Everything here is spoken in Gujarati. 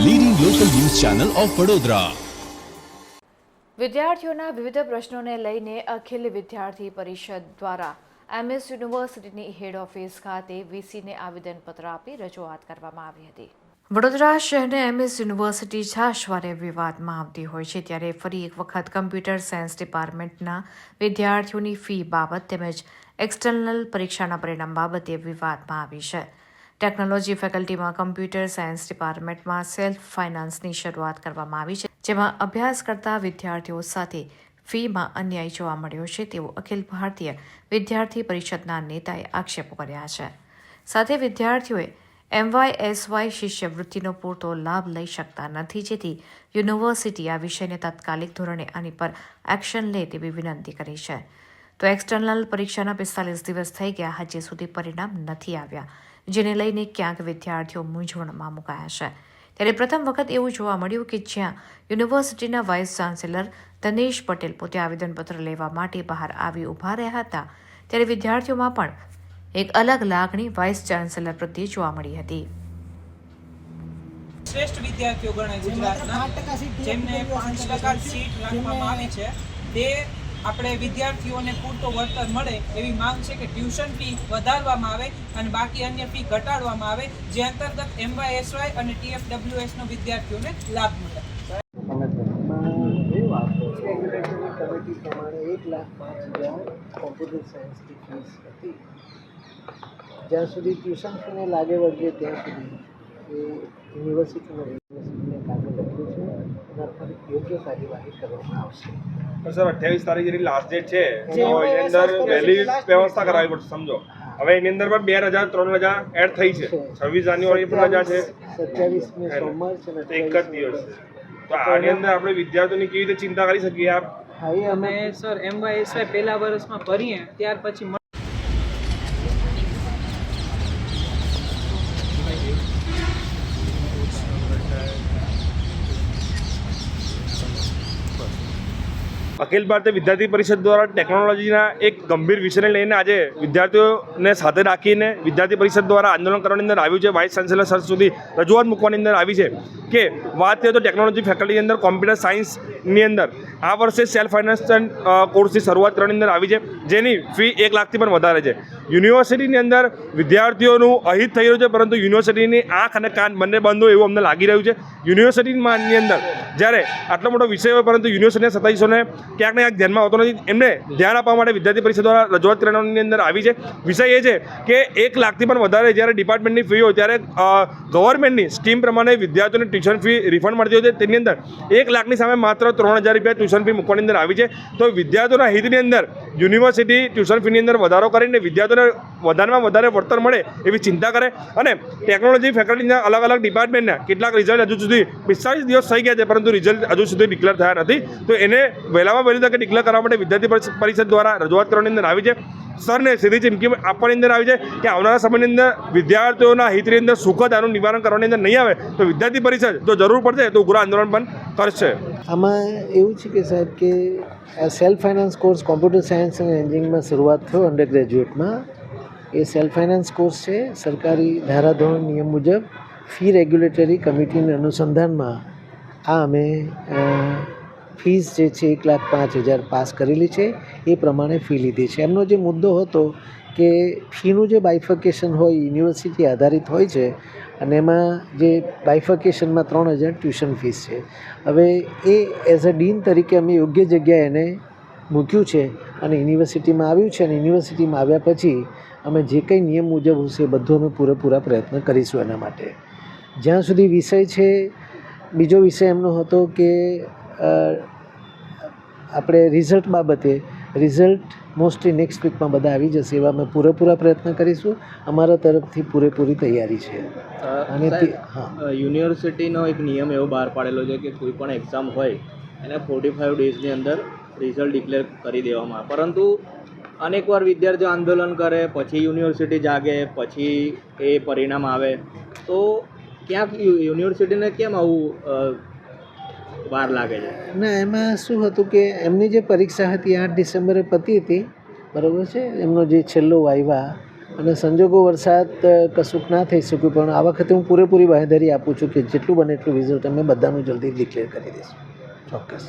ચેનલ ઓફ વડોદરા વિદ્યાર્થીઓના વિવિધ પ્રશ્નોને લઈને અખિલ વિદ્યાર્થી પરિષદ દ્વારા એમએસ યુનિવર્સિટીની હેડ ઓફિસ ખાતે વીસીને આવેદનપત્ર આપી રજૂઆત કરવામાં આવી હતી. વડોદરા શહેરને એમએસ યુનિવર્સિટી છાશવારે વિવાદમાં આવતી હોય છે ત્યારે ફરી એક વખત કમ્પ્યુટર સાયન્સ ડિપાર્ટમેન્ટના વિદ્યાર્થીઓની ફી બાબત તેમજ એક્સટર્નલ પરીક્ષાના પરિણામ બાબતે વિવાદમાં આવી છે. ટેકનોલોજી ફેકલ્ટીમાં કમ્પ્યુટર સાયન્સ ડિપાર્ટમેન્ટમાં સેલ્ફ ફાઇનાન્સની શરૂઆત કરવામાં આવી છે, જેમાં અભ્યાસ કરતા વિદ્યાર્થીઓ સાથે ફીમાં અન્યાય જોવા મળ્યો છે તેવો અખિલ ભારતીય વિદ્યાર્થી પરિષદના નેતાએ આક્ષેપો કર્યા છે. સાથે વિદ્યાર્થીઓએ એમવાયએસવાય શિષ્યવૃત્તિનો પૂરતો લાભ લઈ શકતા નથી, જેથી યુનિવર્સિટી આ વિષયને તાત્કાલિક ધોરણે આની પર એક્શન લે તેવી વિનંતી કરી છે. તો એક્સટર્નલ પરીક્ષાના પિસ્તાલીસ દિવસ થઈ ગયા, હજી સુધી પરિણામ નથી આવ્યા. જેને લઈને ક્યાંક વિદ્યાર્થીઓ મૂંઝવણમાં મુકાયા છે. ત્યારે પ્રથમ વખત એવું જોવા મળ્યું કે જ્યાં યુનિવર્સિટીના વાઇસ ચાન્સેલર ધનેશ પટેલ પોતે આવેદનપત્ર લેવા માટે બહાર આવી ઊભા રહ્યા હતા, ત્યારે વિદ્યાર્થીઓમાં પણ એક અલગ લાગણી વાઇસ ચાન્સેલર પ્રત્યે જોવા મળી હતી. શ્રેષ્ઠ વિદ્યાર્થીઓ ગણાય ગુજરાતના, જેમને પાંચ ટકા સીટ રાખવામાં આવી છે. તે આપણે વિદ્યાર્થીઓને પૂરતો વળતર મળે એવી માંગ છે કે ટ્યુશન ફી વધારવામાં આવે અને બાકી અન્ય ફી ઘટાડવામાં આવે, જે અંતર્ગત એમવાયએસવાય અને ટીએફડબ્લ્યુએસનો વિદ્યાર્થીઓને લાભ મળે. કમિટી પ્રમાણે એક લાખ પાંચ હજાર કોમ્પ્યુટર સાયન્સની જ્યાં સુધી ટ્યુશન ફીને લાગે વળગે ત્યાં સુધી એ યુનિવર્સિટીને યુનિવર્સિટીને છે એના પર યોગ્ય કાર્યવાહી કરવામાં આવશે. પણ સર અઠ્યાવીસ તારીખ જેની લાસ્ટ ડેટ છે એની અંદર વહેલી વ્યવસ્થા કરાવી પડશે સમજો. હવે એની અંદર પણ બે હજાર ત્રણ હજાર એડ થઈ છે. છવ્વીસ જાન્યુઆરી પણ રજા છે સત્યાવીસ સોમવાર છે ને એક જ દિવસ. છે તો આની અંદર આપણે વિદ્યાર્થીઓની કેવી રીતે ચિંતા કરી શકીએ આપ? હા અમે સર એમવાયએસવાય પહેલા વર્ષમાં ભરીએ ત્યાર પછી અખિલ ભારતીય વિદ્યાર્થી પરિષદ દ્વારા ટેકનોલોજીના એક ગંભીર વિષયને લઈને આજે વિદ્યાર્થીઓને સાથે રાખીને વિદ્યાર્થી પરિષદ દ્વારા આંદોલન કરવાની અંદર આવ્યું છે. વાઇસ ચાન્સેલર સર સુધી રજૂઆત મૂકવાની અંદર આવી છે કે વાત કરીએ તો ટેકનોલોજી ફેકલ્ટીની અંદર કોમ્પ્યુટર સાયન્સની અંદર આ વર્ષે સેલ્ફ ફાઇનાન્સ કોર્સની શરૂઆત કરવાની અંદર આવી છે, જેની ફી એક લાખથી પણ વધારે છે. યુનિવર્સિટીની અંદર વિદ્યાર્થીઓનું અહિત થઈ રહ્યું છે, પરંતુ યુનિવર્સિટીની આંખ અને કાન બંને બંધ હોય એવું અમને લાગી રહ્યું છે. યુનિવર્સિટીની અંદર જ્યારે આટલો મોટો વિષય હોય, પરંતુ યુનિવર્સિટીના સત્તાવીસોને ક્યાંક ને ક્યાંક ધ્યાનમાં આવતો નથી, એમને ધ્યાન આપવા માટે વિદ્યાર્થી પરિષદ દ્વારા રજૂઆત કરવાની અંદર આવી છે. વિષય એ છે કે એક લાખથી પણ વધારે જ્યારે ડિપાર્ટમેન્ટની ફી હોય, ત્યારે ગવર્મેન્ટની સ્કીમ પ્રમાણે વિદ્યાર્થીઓને ટ્યુશન ફી રિફંડ મળતી હોય છે. તેની અંદર એક લાખની સામે માત્ર ત્રણ હજાર રૂપિયા ટ્યુશન ફી મૂકવાની અંદર આવી છે. તો વિદ્યાર્થીઓના હિતની અંદર યુનિવર્સિટી ટ્યુશન ફીની અંદર વધારો કરીને વિદ્યાર્થીઓને વધારેમાં વધારે વળતર મળે એવી ચિંતા કરે. અને ટેકનોલોજી ફેકલ્ટીના અલગ અલગ ડિપાર્ટમેન્ટના કેટલાક રિઝલ્ટ હજુ સુધી પિસ્તાળીસ દિવસ થઈ ગયા છે, પરંતુ રિઝલ્ટ હજુ સુધી ડિક્લેર થયા નથી. તો એને વહેલામાં વહેલી તકે ડિક્લેર કરવા માટે વિદ્યાર્થી પરિષદ દ્વારા રજૂઆત કરવાની અંદર આવી છે. સરને સીધી ચીમકી આપવાની અંદર આવી છે કે આવનારા સમયની અંદર વિદ્યાર્થીઓના હિતની અંદર સુખદ આનું નિવારણ કરવાની અંદર નહીં આવે, તો વિદ્યાર્થી પરિષદ જો જરૂર પડશે તો ઉગ્ર આંદોલન પણ કરશે. આમાં એવું છે કે સાહેબ કે self finance course computer science અને એન્જિનિયરિંગમાં શરૂઆત થયો અંડર ગ્રેજ્યુએટમાં એ સેલ્ફ ફાઇનાન્સ કોર્સ છે. સરકારી ધારાધોરણ નિયમ મુજબ ફી રેગ્યુલેટરી કમિટીના અનુસંધાનમાં આ અમે ફીસ જે છે એક લાખ પાંચ હજાર પાસ કરેલી છે. એ પ્રમાણે ફી લીધી છે. એમનો જે મુદ્દો હતો કે ફીનું જે બાયફકેશન હોય, યુનિવર્સિટી આધારિત હોય છે, અને એમાં જે બાયફકેશનમાં ત્રણ હજાર ટ્યુશન ફીસ છે. હવે એ એઝ અ ડીન તરીકે અમે યોગ્ય જગ્યાએ એને મૂક્યું છે અને યુનિવર્સિટીમાં આવ્યું છે અને યુનિવર્સિટીમાં આવ્યા પછી અમે જે કંઈ નિયમ મુજબ હશે એ બધું અમે પૂરેપૂરા પ્રયત્ન કરીશું એના માટે. જ્યાં સુધી વિષય છે, બીજો વિષય એમનો હતો કે આપણે રિઝલ્ટ બાબતે રિઝલ્ટ મોસ્ટલી નેક્સ્ટ વીકમાં બધા આવી જશે એવા અમે પૂરેપૂરા પ્રયત્ન કરીશું. અમારા તરફથી પૂરેપૂરી તૈયારી છે. અને હા. યુનિવર્સિટીનો એક નિયમ એવો બહાર પાડેલો છે કે કોઈ પણ એક્ઝામ હોય એને ફોર્ટી ફાઇવ ડેઝની અંદર રિઝલ્ટ ડિક્લેર કરી દેવામાં આવે. પરંતુ અનેકવાર વિદ્યાર્થીઓ આંદોલન કરે પછી યુનિવર્સિટી જાગે પછી એ પરિણામ આવે. તો ક્યાંક યુનિવર્સિટીને કેમ આવું વાર લાગે છે. ના, એમાં શું હતું કે એમની જે પરીક્ષા હતી આઠ ડિસેમ્બરે પતી હતી, બરાબર છે? એમનો જે છેલ્લો વાયવા અને સંજોગો વરસાદ કશુંક ના થઈ શક્યું, પણ આ વખતે હું પૂરેપૂરી બાંહેધરી આપું છું કે જેટલું બને એટલું રિઝલ્ટ અમે બધાનું જલ્દી ડિક્લેર કરી દઈશું. ચોક્કસ.